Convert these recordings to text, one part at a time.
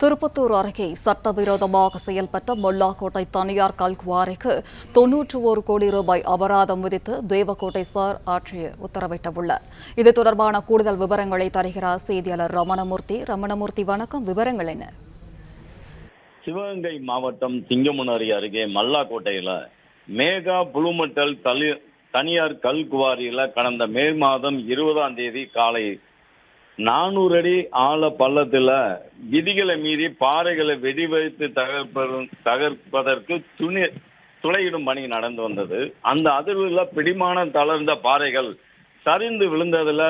திருப்பத்தூர் அருகே சட்டவிரோதமாக செயல்பட்ட மொல்லாக்கோட்டை தனியார் கல்குவாரிக்கு தொன்னூற்று ஒரு கோடி ரூபாய் அபராதம் விதித்து தேவக்கோட்டை சார் ஆட்சியர் உத்தரவிட்டுள்ளார் இது தொடர்பான கூடுதல் விவரங்களை தருகிறார் செய்தியாளர் ரமணமூர்த்தி. ரமணமூர்த்தி வணக்கம். விவரங்கள் என்ன? சிவகங்கை மாவட்டம் சிங்கமுனரி அருகே மல்லாக்கோட்டையில மேகா புழுமட்டல் தலி தனியார் கல்குவாரியில கடந்த மே மாதம் இருபதாம் தேதி காலை நானூறு அடி ஆழ பள்ளத்துல விதிகளை மீறி பாறைகளை வெடி வைத்து தகர்ப்பது தகர்ப்பதற்கு துணி துளையிடும் பணி நடந்து வந்தது. அந்த அதிர்வுல பிடிமானம் தளர்ந்த பாறைகள் சரிந்து விழுந்ததுல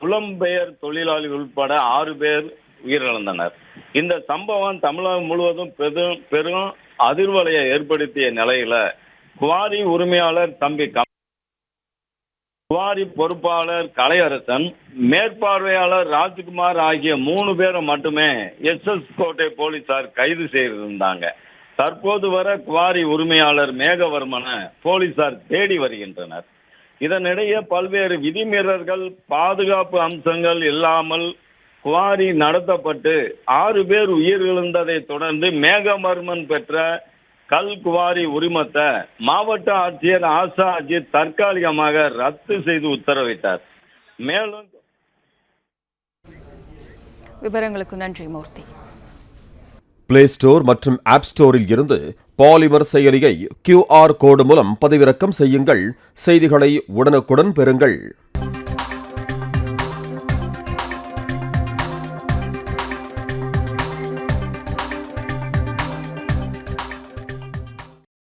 புலம்பெயர் தொழிலாளி உட்பட ஆறு பேர் உயிரிழந்தனர். இந்த சம்பவம் தமிழகம் முழுவதும் பெரும் பெரும் அதிர்வலையை ஏற்படுத்திய நிலையில குவாரி உரிமையாளர் தம்பி கம் குவாரி பொறுப்பாளர் கலையரசன் மேற்பார்வையாளர் ராஜ்குமார் ஆகிய மூணு பேரை மட்டுமே எஸ் எஸ் கோட்டை போலீசார் கைது செய்திருந்தாங்க. தற்போது வர குவாரி உரிமையாளர் மேகவர்மனை போலீசார் தேடி வருகின்றனர். இதனிடையே பல்வேறு விதிமீறல்கள் பாதுகாப்பு அம்சங்கள் இல்லாமல் குவாரி நடத்தப்பட்டு ஆறு பேர் உயிரிழந்ததை தொடர்ந்து மேகவர்மன் பெற்ற கல் குவாரி உரிமத்தை மாவட்ட ஆட்சியர் ஆசா அஜித் தற்காலிகமாக ரத்து செய்து உத்தரவிட்டார். மேலும் விவரங்களுக்கு நன்றி மூர்த்தி. பிளே ஸ்டோர் மற்றும் ஆப் ஸ்டோரில் இருந்து பாலிமர் செயலியை கியூஆர் கோடு மூலம் பதிவிறக்கம் செய்யுங்கள். செய்திகளை உடனுக்குடன் பெறுங்கள்.